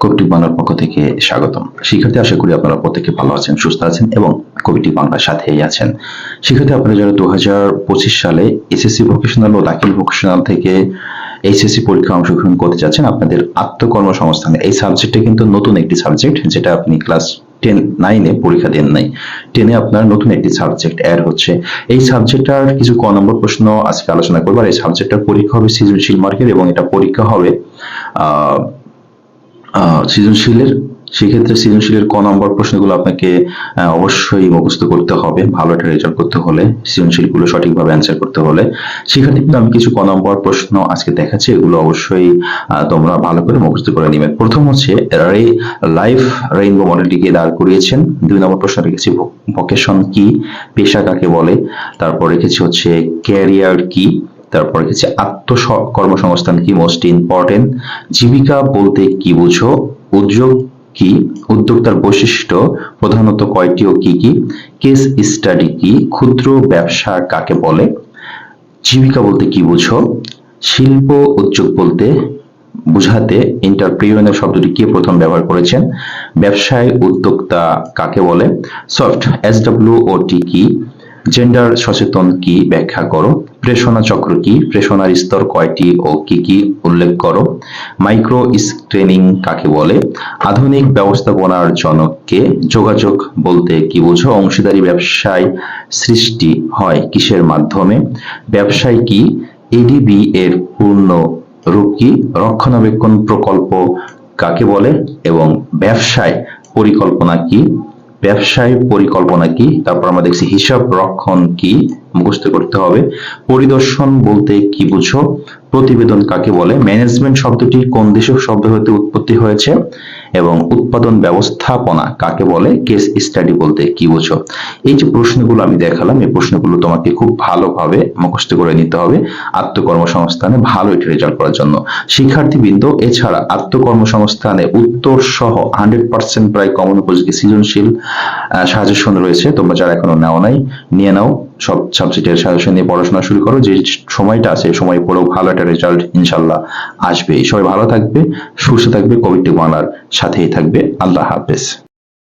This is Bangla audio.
কবিটিক বাংলার পক্ষ থেকে স্বাগতম। শিক্ষার্থী আশা করি আপনারা প্রত্যেকে ভালো আছেন সুস্থ আছেন এবং কবিটিক বাংলার সাথেই আছেন। শিক্ষার্থী আপনারা যারা দু সালে এসএসসি ভোকেশনাল ও দাখিল ভোকেশনাল থেকে এইচএসসি পরীক্ষা অংশগ্রহণ করতে যাচ্ছেন আপনাদের আত্মকর্মসংস্থানে এই সাবজেক্টটা কিন্তু নতুন একটি সাবজেক্ট যেটা আপনি ক্লাস টেন নাইনে পরীক্ষা দেন নাই। টেনে আপনার নতুন একটি সাবজেক্ট অ্যাড হচ্ছে। এই সাবজেক্টটার কিছু ক নম্বর প্রশ্ন আজকে আলোচনা করব আর এই সাবজেক্টটার পরীক্ষা হবে সৃজনশীল মার্কের এবং এটা পরীক্ষা হবে আহ, সৃজনশীলের, সেক্ষেত্রে সৃজনশীলের ক নম্বর প্রশ্নগুলো আপনাকে অবশ্যই মুখস্থ করতে হবে, ভালো একটা রেজাল্ট করতে হলে, সৃজনশীলগুলো সঠিকভাবে অ্যান্সার করতে হলে। সেখানে কিন্তু আমি কিছু ক নম্বর প্রশ্ন আজকে দেখাচ্ছি, এগুলো অবশ্যই তোমরা ভালো করে মুখস্থ করে নেবেন প্রথম হচ্ছে রে লাইফ রেইনবো মডেলটিকে দাঁড় করিয়েছেন। দুই নম্বর প্রশ্ন রেখেছি ভোকেশন কি? পেশা কাকে বলে? তারপর রেখেছি হচ্ছে ক্যারিয়ার কি? তারপর রেখেছি আত্মকর্মসংস্থান কি মোস্ট ইম্পর্টেন্ট জীবিকা বলতে কি বুঝো? উদ্যোগ কি? উদ্যোক্তার বৈশিষ্ট্য? প্রধানত কয়টি ও কি কি? কেস স্টাডি কি? ক্ষুদ্র ব্যবসা কাকে বলে? জীবিকা বলতে কি বুঝো? শিল্প উদ্যোগ বলতে বুঝাতে এন্টারপ্রিনিয়র শব্দটি কে প্রথম ব্যবহার করেছেন? ব্যবসায় উদ্যোক্তা কাকে বলে? Soft S W O T কি? জেন্ডার সচেতন কি ব্যাখ্যা করো? প্রেষণা চক্র কি? প্রেষণার স্তর কয়টি ও কি কি উল্লেখ করো? মাইক্রো স্ক্রিনিং কাকে বলে? আধুনিক ব্যবস্থাপনার জনককে যোগাযোগ বলতে কি বোঝো? অংশীদারি ব্যবসায় সৃষ্টি হয় কিসের মাধ্যমে? ব্যবসায় কি? এডিবি এর পূর্ণ রূপ কি? রক্ষণাবেক্ষণ প্রকল্প কাকে বলে? এবং ব্যবসায় পরিকল্পনা কি? ব্যবসায় পরিকল্পনা কি? তারপর আমরা দেখছি হিসাব রক্ষণ কি? মুখস্থ করতে হবে। পরিদর্শন বলতে কি বুঝো? প্রতিবেদন কাকে বলে? ম্যানেজমেন্ট শব্দটি কোন দেশের শব্দ হতে উৎপত্তি হয়েছে? এবং উৎপাদন ব্যবস্থাপনা কাকে বলে? কেস স্টাডি বলতে কি বুঝো? এই যে প্রশ্নগুলো আমি দেখালাম, এই প্রশ্নগুলো তোমাকে খুব ভালোভাবে মুখস্থ করে নিতে হবে আত্মকর্মসংস্থানে ভালো একটি রেজাল্ট করার জন্য। শিক্ষার্থীবৃন্দ, এছাড়া আত্মকর্মসংস্থানে উত্তর সহ হান্ড্রেড পার্সেন্ট প্রায় কমন উপযোগী সৃজনশীল সাজেশন রয়েছে। তোমরা যারা এখনও নেও নাই, নিয়ে নাও। সব সাবজেক্টের সাজেশন নিয়ে পড়াশোনা শুরু করো। যে সময়টা আছে সময় পড়েও ভালো একটা রেজাল্ট ইনশাল্লাহ আসবে। সবাই ভালো থাকবে, সুস্থ থাকবে কোভিড বাংলার সাথেই থাকবে। আল্লাহ হাফেজ।